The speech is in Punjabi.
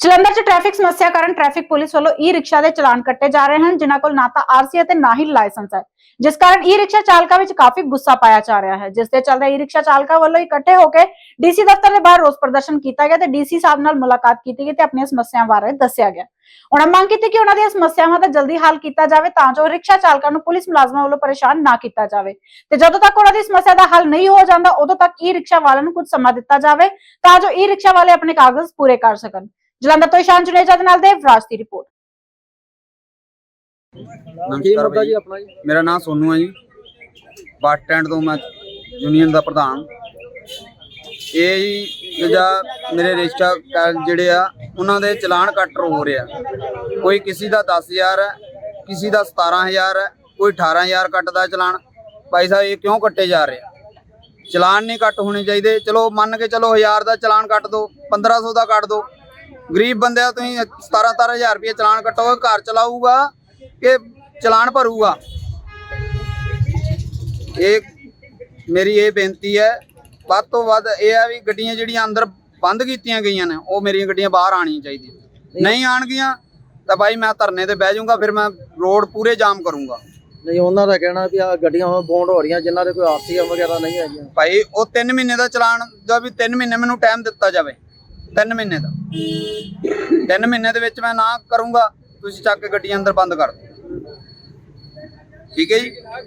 ਜਲੰਧਰ 'ਚ ਟ੍ਰੈਫਿਕ ਸਮੱਸਿਆ ਕਾਰਨ ਟ੍ਰੈਫਿਕ ਪੁਲਿਸ ਵੱਲੋਂ ਈ ਰਿਕਸ਼ਾ ਦੇ ਚਲਾਨ ਕੱਟੇ ਜਾ ਰਹੇ ਹਨ, ਜਿਨ੍ਹਾਂ ਕੋਲ ਨਾ ਤਾਂ ਆਰਸੀ ਅਤੇ ਨਾ ਹੀ ਲਾਇਸੈਂਸ ਹੈ। ਜਿਸ ਕਾਰਨ ਈ ਰਿਕਸ਼ਾ ਚਾਲਕਾਂ ਵਿੱਚ ਕਾਫੀ ਗੁੱਸਾ ਪਾਇਆ ਜਾ ਰਿਹਾ ਹੈ। ਜਿਸ ਦੇ ਚੱਲਦੇ ਈ ਰਿਕਸ਼ਾ ਚਾਲਕਾਂ ਵੱਲੋਂ ਇਕੱਠੇ ਹੋ ਕੇ ਡੀਸੀ ਦਫ਼ਤਰ ਦੇ ਬਾਹਰ ਰੋਸ ਪ੍ਰਦਰਸ਼ਨ ਕੀਤਾ ਗਿਆ ਤੇ ਡੀਸੀ ਸਾਹਿਬ ਨਾਲ ਮੁਲਾਕਾਤ ਕੀਤੀ ਗਈ ਤੇ ਆਪਣੀਆਂ ਸਮੱਸਿਆਵਾਂ ਬਾਰੇ ਦੱਸਿਆ ਗਿਆ। ਉਹਨਾਂ ਮੰਗ ਕੀਤੀ ਕਿ ਉਹਨਾਂ ਦੀਆਂ ਸਮੱਸਿਆਵਾਂ ਦਾ ਜਲਦੀ ਹੱਲ ਕੀਤਾ ਜਾਵੇ ਤਾਂ ਜੋ ਰਿਕਸ਼ਾ ਚਾਲਕਾਂ ਨੂੰ ਪੁਲਿਸ ਮੁਲਾਜ਼ਮਾਂ ਵੱਲੋਂ ਪਰੇਸ਼ਾਨ ਨਾ ਕੀਤਾ ਜਾਵੇ। ਤੇ ਜਦੋਂ ਤੱਕ ਉਹਨਾਂ ਦੀ ਸਮੱਸਿਆ ਦਾ ਹੱਲ ਨਹੀਂ ਹੋ ਜਾਂਦਾ, ਉਦੋਂ ਤੱਕ ਈ ਰਿਕਸ਼ਾ ਵਾਲਿਆਂ ਨੂੰ ਕੁਝ ਸਮਾਂ ਦਿੱਤਾ ਜਾਵੇ ਤਾਂ ਜੋ ਈ ਰਿਕਸ਼ਾ ਵਾਲੇ ਆਪਣੇ ਕਾਗਜ਼ ਪੂਰੇ ਕਰ ਸਕਣ। ਜਲੰਧਰ ਤੋਂ ਇਸ਼ਾਨ ਜੁਨੇਜਾ ਦੇ ਨਾਲ ਦੇਵਰਾਜ ਦੀ ਰਿਪੋਰਟ। ਨਮਸਕਾਰ ਬਾਈ ਜੀ ਆਪਣਾ ਜੀ। ਮੇਰਾ ਨਾਮ ਸੋਨੂ ਹੈ ਜੀ। ਬੱਸ ਸਟੈਂਡ ਤੋਂ ਮੈਂ ਯੂਨੀਅਨ ਦਾ ਪ੍ਰਧਾਨ। ਇਹ ਜੀ ਜਿਹੜਾ ਮੇਰੇ ਰਿਕਸ਼ਾ ਕ- ਜਿਹੜੇ ਆ ਉਹਨਾਂ ਦੇ ਚਲਾਨ ਕੱਟ ਹੋ ਰਿਹਾ। ਕੋਈ ਕਿਸੇ ਦਾ 10000 ਹੈ ਕਿਸੇ ਦਾ 17000 ਹੈ ਕੋਈ 18000 ਕੱਟਦਾ ਚਲਾਨ। ਭਾਈ ਸਾਹਿਬ ਇਹ ਕਿਉਂ ਕੱਟੇ ਜਾ ਰਹੇ ਚਲਾਨ ਨਹੀਂ ਕੱਟ ਹੋਣੇ ਚਾਹੀਦੇ। ਚਲੋ ਮੰਨ ਕੇ ਚਲੋ 1000 ਦਾ ਚਲਾਨ ਕੱਟ ਦਿਓ 1500 ਦਾ ਕੱਟ ਦਿਓ ਗਰੀਬ ਬੰਦੇ ਆ ਤੁਸੀਂ 17 17000 ਰੁਪਏ ਚਲਾਨ ਕੱਟੋਗੇ ਘਰ ਚਲਾਊਗਾ ਕਿ ਚਲਾਨ ਭਰੂਗਾ? ਇਹ ਮੇਰੀ ਇਹ ਬੇਨਤੀ ਹੈ ਵੱਧ ਤੋਂ ਵੱਧ ਇਹ ਹੈ ਵੀ ਗੱਡੀਆਂ ਜਿਹੜੀਆਂ ਅੰਦਰ ਬੰਦ ਕੀਤੀਆਂ ਗਈਆਂ ਨੇ ਉਹ ਮੇਰੀਆਂ ਗੱਡੀਆਂ ਬਾਹਰ ਆਣੀਆਂ ਚਾਹੀਦੀਆਂ। ਨਹੀਂ। ਆਣਗੀਆਂ ਤਾਂ ਭਾਈ ਮੈਂ ਧਰਨੇ ਤੇ ਬਹਿ ਜਾਊਂਗਾ ਫਿਰ ਮੈਂ ਰੋਡ ਪੂਰੇ ਜਾਮ ਕਰੂੰਗਾ। ਨਹੀਂ ਉਹਨਾਂ ਦਾ ਕਹਿਣਾ ਵੀ ਆ ਗੱਡੀਆਂ ਬੌਂਡ ਹੋ ਰਹੀਆਂ ਜਿਨ੍ਹਾਂ ਦੇ ਕੋਈ ਆਰਸੀ ਵਗੈਰਾ ਨਹੀਂ ਹੈਗੀਆਂ। ਭਾਈ ਉਹ 3 ਮਹੀਨੇ ਦਾ ਚਲਾਨ ਦਾ ਵੀ 3 ਮਹੀਨੇ ਮੈਨੂੰ ਟਾਈਮ ਦਿੱਤਾ ਜਾਵੇ। 3 ਮਹੀਨੇ ਦਾ। 3 ਮਹੀਨੇ ਦੇ ਵਿੱਚ ਮੈਂ ਨਾ ਕਰੂੰਗਾ, ਤੁਸੀਂ ਚੱਕ ਕੇ ਗੱਡੀ ਅੰਦਰ ਬੰਦ ਕਰ ਦਿਓ। ਠੀਕ ਹੈ ਜੀ?